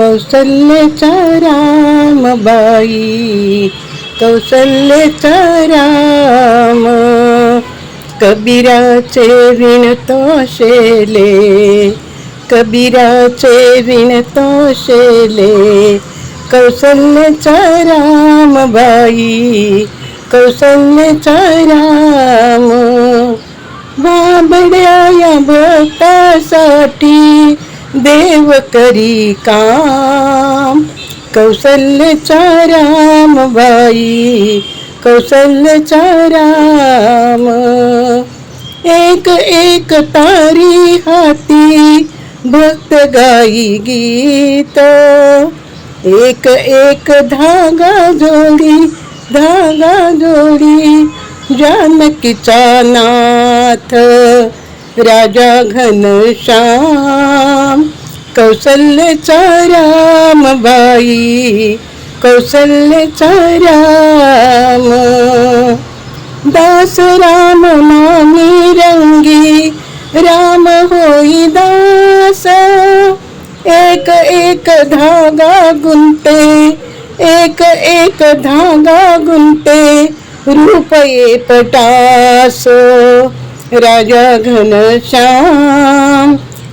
कौसल्यचा रामबाई कौसल्यचा राम. कबीराचे विणतो शेले कबीराचे विणतो शेले कौसल्यचा रामबाई कौसल्यचा राम. बाबड्या या भक्तासाठी देव करी काम. कौसल्यचा रामबाई कौशल्यच्या राम. एक एक तारी हाती भक्त गाई गीत. एक एक धागा जोडी धागा जोडी जानकीचा नाथ. राजा घनश्याम कौसल्यचा रामबाई कौसल्यचा राम दास राम मामी रंगी राम होई दास. एक एक धागा गुंते एक एक धागा गुंते रूपये पटास. राजा घनश्याम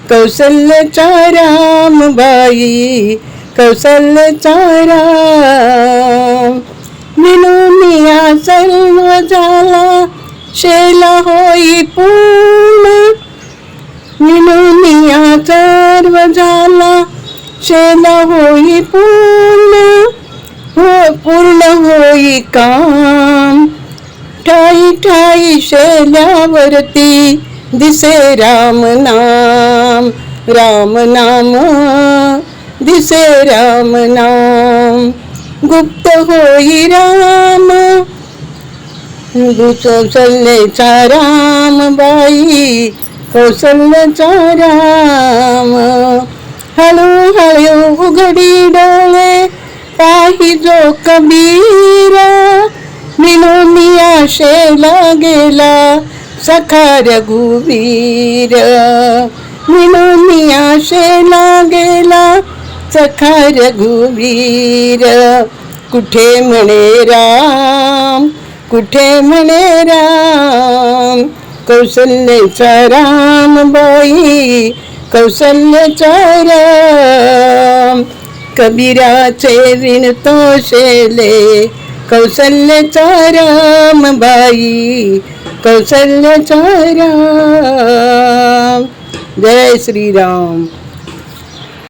कौसल्यचा रामबाई कौसल्यचा राम विनोनिया सर्व झाला शेला होई पूर्ण। विनोनिया सर्व झाला शेला होई पूर्ण। हो पूर्ण होई काम। ठाई ठाई शेल्यावरती दिसे राम नाम राम नाम दिसे राम नाम गुप्त होई राम। कौशल्याचा राम बाई कौशल्याचा राम। हळू हळू उघडी डोळे पाही जो कबीरा विनोमी आशेला गेला सखा रघुवीर विनोनिया शेला गेला सखा रघुवीर कुठे म्हणे राम कुठे म्हणे राम? कौशल्याचा राम बाई कौशल्याचा राम. कबीराचे विणतो शेले कौशल्याचा राम बाई कौशल्याचा राम जय श्रीराम।